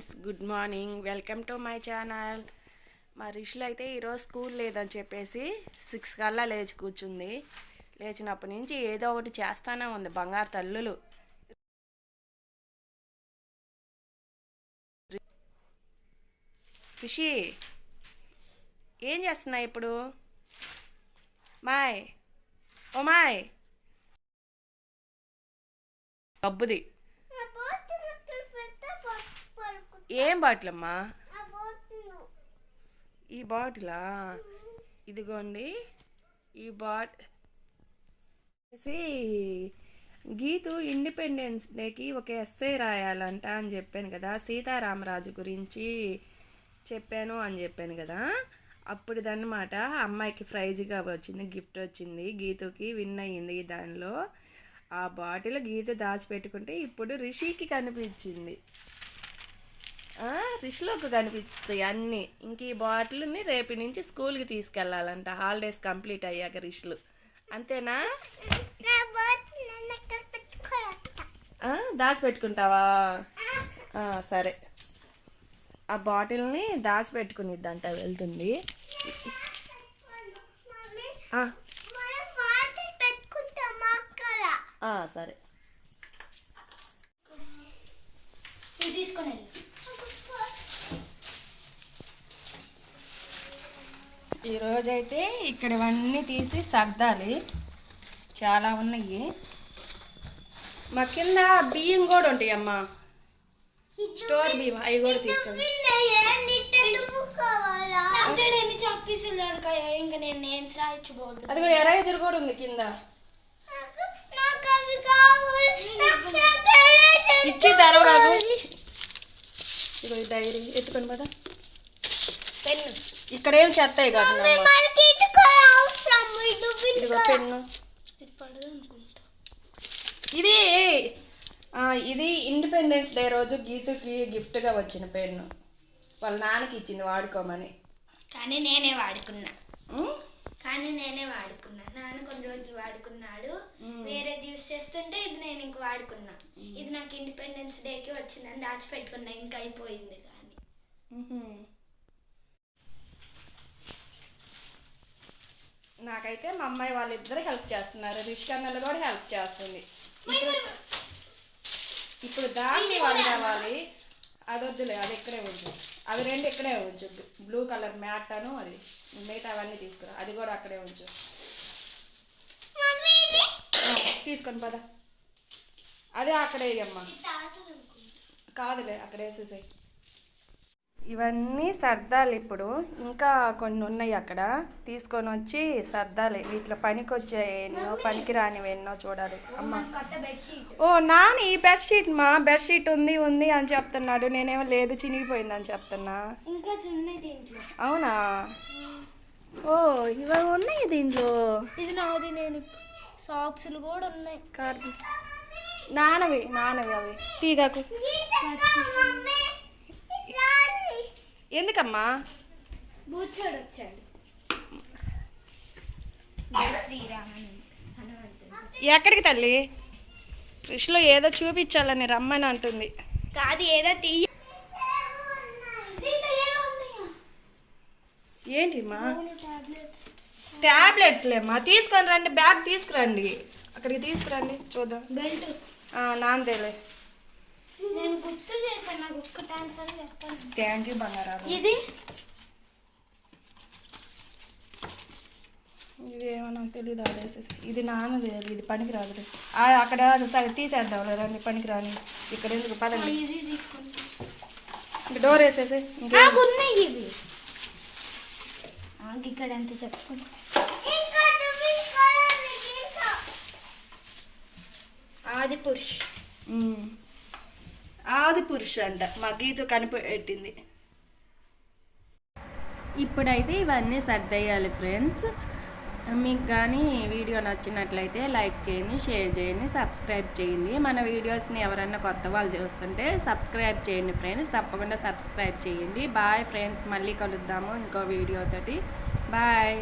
Friends good morning. Welcome to my channel. మా రిషులు అయితే ఈరోజు స్కూల్ లేదని చెప్పేసి సిక్స్ కల్లా లేచి కూర్చుంది. లేచినప్పటి నుంచి ఏదో ఒకటి చేస్తానే ఉంది బంగారు తల్లులు. రిషి ఏం చేస్తున్నావు ఇప్పుడు? మాయ్ ఓ మాయ్. గబ్బుది ఏం బాటిల్. అమ్మా ఈ బాటిలా? ఇదిగోండి. ఈ బాట్ గీతు ఇండిపెండెన్స్ డేకి ఒక ఎస్ఏ రాయాలంట అని చెప్పాను కదా. సీతారామరాజు గురించి చెప్పాను అని చెప్పాను కదా. అప్పుడు దన్నమాట అమ్మాయికి ప్రైజ్గా వచ్చింది గిఫ్ట్ వచ్చింది. గీతుకి విన్ అయ్యింది దానిలో. ఆ బాటిల్ గీత దాచిపెట్టుకుంటే ఇప్పుడు రిషికి కనిపించింది. రిషిలోకి కనిపిస్తాయి అన్నీ. ఇంక ఈ బాటిల్ని రేపు నుంచి స్కూల్కి తీసుకెళ్ళాలంట. హాలిడేస్ కంప్లీట్ అయ్యాక రిషులు. అంతేనా? దాచిపెట్టుకుంటావా? సరే. ఆ బాటిల్ని దాచిపెట్టుకునిద్దంట వెళ్తుంది. సరే. తీసుకొని ఈరోజైతే ఇక్కడ ఇవన్నీ తీసి సర్దాలి. చాలా ఉన్నాయి. మా కింద బియ్యం కూడా ఉంటాయి అమ్మా స్టోర్ బియ్యం అవి కూడా బోర్డు. అదిగో ఎరేజర్ కూడా ఉంది కింద. ఇచ్చి తెరవరాదు ఇదిగో డైరీ ఎత్తుకొని పద. పెన్ను. ఇక్కడ ఏం కాదు ఇదిగో పెన్ను. ఇది ఇది ఇండిపెండెన్స్ డే రోజు గీతుకి గిఫ్ట్గా వచ్చిన పెన్ను. వాళ్ళ నాన్నకి ఇచ్చింది వాడుకోమని. కానీ నేనే వాడుకున్నా? కానీ నేనే వాడుకున్నా. నాన్న కొన్ని రోజులు వాడుకున్నాడు. వేరేది యూస్ చేస్తుంటే ఇది నేను ఇంక వాడుకున్నా. ఇది నాకు ఇండిపెండెన్స్ డేకి వచ్చిందని దాచిపెట్టుకున్నా. ఇంకా అయిపోయింది కానీ. నాకైతే మా అమ్మాయి వాళ్ళిద్దరు హెల్ప్ చేస్తున్నారు. రిష్కన్నలు కూడా హెల్ప్ చేస్తుంది. ఇప్పుడు ఇప్పుడు దాన్ని వాళ్ళు కావాలి. అది వద్దులే అది ఇక్కడే ఉంచు అవి రెండు ఇక్కడే ఉంచు. బ్లూ కలర్ మ్యాట్ అను అది. మిగతా అవన్నీ తీసుకురా. అది కూడా అక్కడే ఉంచు. తీసుకొని పద. అదే అక్కడే వేయమ్మా కాదులే అక్కడ వేసేసాయి ఇవన్నీ సర్దాలి ఇప్పుడు. ఇంకా కొన్ని ఉన్నాయి అక్కడ. తీసుకొని వచ్చి సర్దాలి. వీటిలో పనికి వచ్చే ఎన్నో పనికి రానివి ఎన్నో చూడాలి. అమ్మ. ఓ నాని ఈ బెడ్షీట్ మా బెడ్షీట్ ఉంది ఉంది అని చెప్తున్నాడు. నేనేమో లేదు చినిగిపోయింది అని చెప్తున్నా. ఇంకా అవునా? ఓ ఇవి ఉన్నాయి దీంట్లో. ఇది నాది నేను సాక్సులు కూడా ఉన్నాయి. నానవి నానవి అవి. తీగకు. ఎందుకమ్మా? బూచోడు వచ్చాడు. ఎక్కడికి తల్లి? కృషిలో ఏదో చూపించాలని రమ్మని అంటుంది. కాదు ఏదో తీయ ఏంటి మా ట్యాబ్లెట్స్ లేమ్మా. తీసుకొని రండి బ్యాగ్ తీసుకురండి. అక్కడికి తీసుకురండి చూద్దాం. నాందేలే. నేను గుర్తు చేశాను నాకు చెప్పాను. థ్యాంక్ యూ బంగారాలు. ఇది? ఇది ఏమన్నా తెలియదు ఆడేసేసి ఇది నాన్నది అది ఇది పనికి రాదు అక్కడ సరే తీసేద్దాం రండి పనికి రాని ఇక్కడ ఎందుకు? పదండి. ఇది ఇంక డోర్ వేసేసి ఇంకే? ఉన్నాయి నాకు ఇక్కడ ఎంత చెప్పుకుంటా? ఆది పురుష్. ఆది పురుషు అంట మా గీత కనిపెట్టింది. ఇప్పుడైతే ఇవన్నీ సర్దయ్యాలి ఫ్రెండ్స్. మీకు కానీ వీడియో నచ్చినట్లయితే లైక్ చేయండి షేర్ చేయండి సబ్స్క్రైబ్ చేయండి. మన వీడియోస్ని ఎవరన్నా కొత్త వాళ్ళు చూస్తుంటే సబ్స్క్రైబ్ చేయండి ఫ్రెండ్స్. తప్పకుండా సబ్స్క్రైబ్ చేయండి. Bye friends. మళ్ళీ కలుద్దాము ఇంకో వీడియోతోటి బాయ్.